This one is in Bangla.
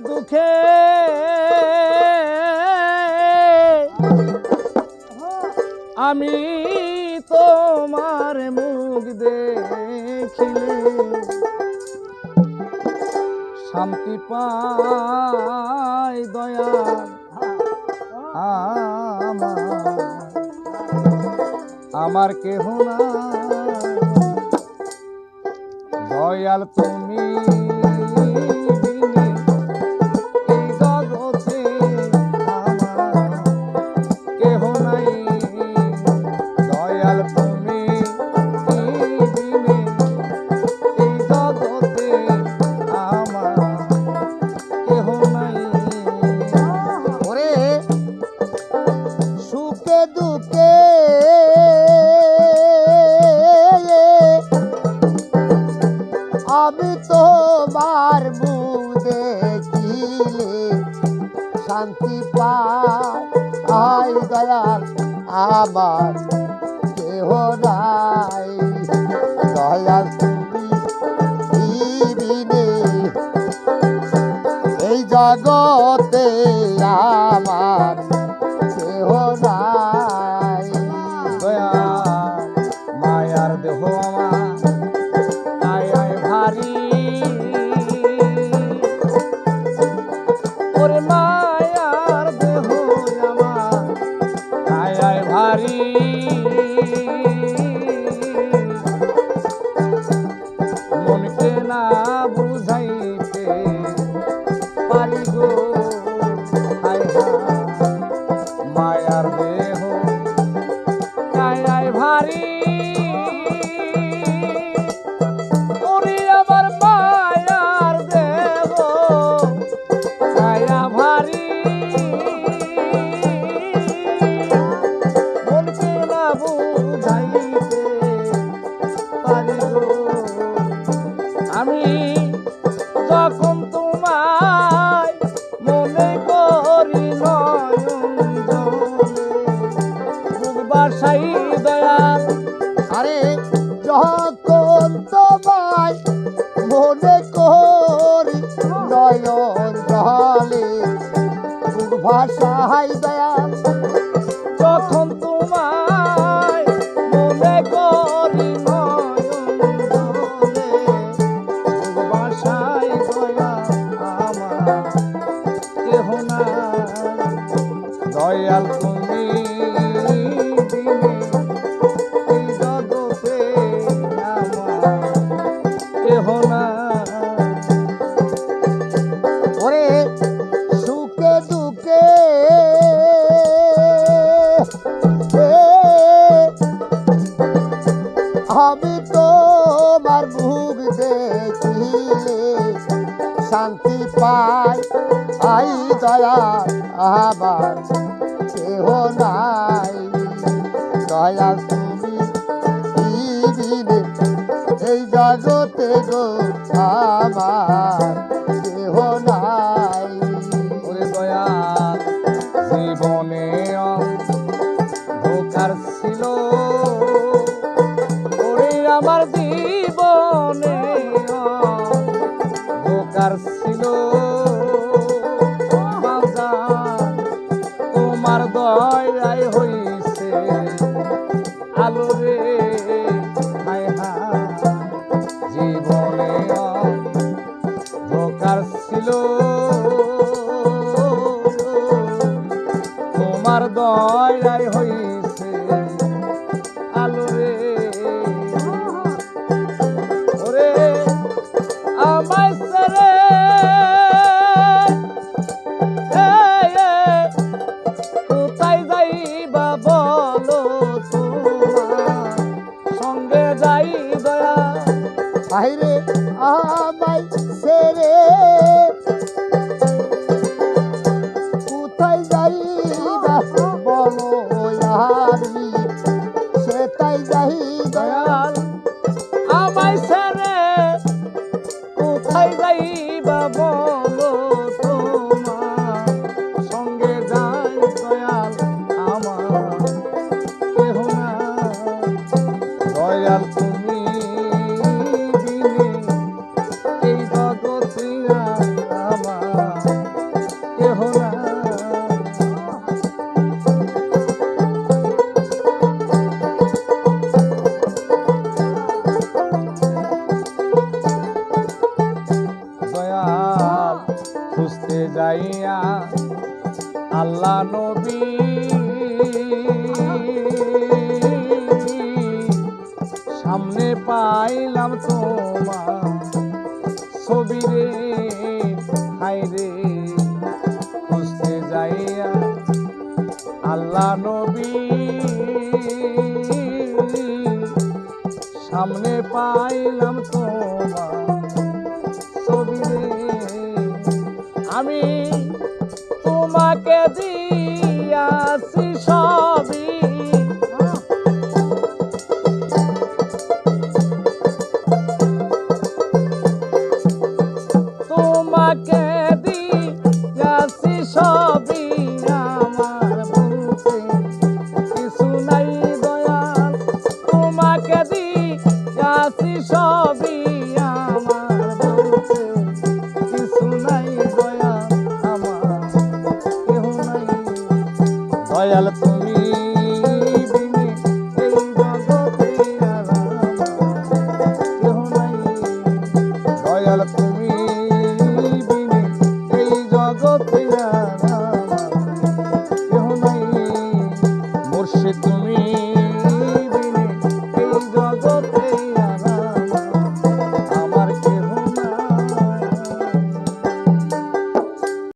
দুঃখে। আমি তোমার মুখ দেখিলে। শান্তি পাই দয়া আমার। কেহ না দয়াল তুমি দুঃখে আমি তোমার মুখ দেখিলে শান্তি পাই দয়াল আমার কেহ নাই। দয়াল এই জগতে আমার কেহ নাই। ওরে মায়ার বুঝাইতে পারি গো আমি যখন তোমায় মনে করি নয়ন জলে বুক বাসাই দয়াল। আরে যখন তোমায় মনে করি নয়ন জলে ভাষাই দয়াল। যখন কেহ নাই। দয়াল তুমি কেহ নাই। ওরে সুখে দুঃখে আমি মুখ দেখিলে দয়া আবার কেহ নাই। দয়া তুমি এই জগতে গো আমার কেহ নাই। ওরে দয়াল জীবনে ছিল। তোমার দয়াই হইছে। আলো রে জীবনে ধোকার তোমার দয়াই হইছে। আমায় ছেড়ে আল্লাহ নবী। সামনে পাইলাম তোমার ছবি রে হাই রে, খুঁজতে যাইয়া আল্লাহ নবী। সামনে পাইলাম তোমার ছবি রে, আমি দিয়াছি সবই।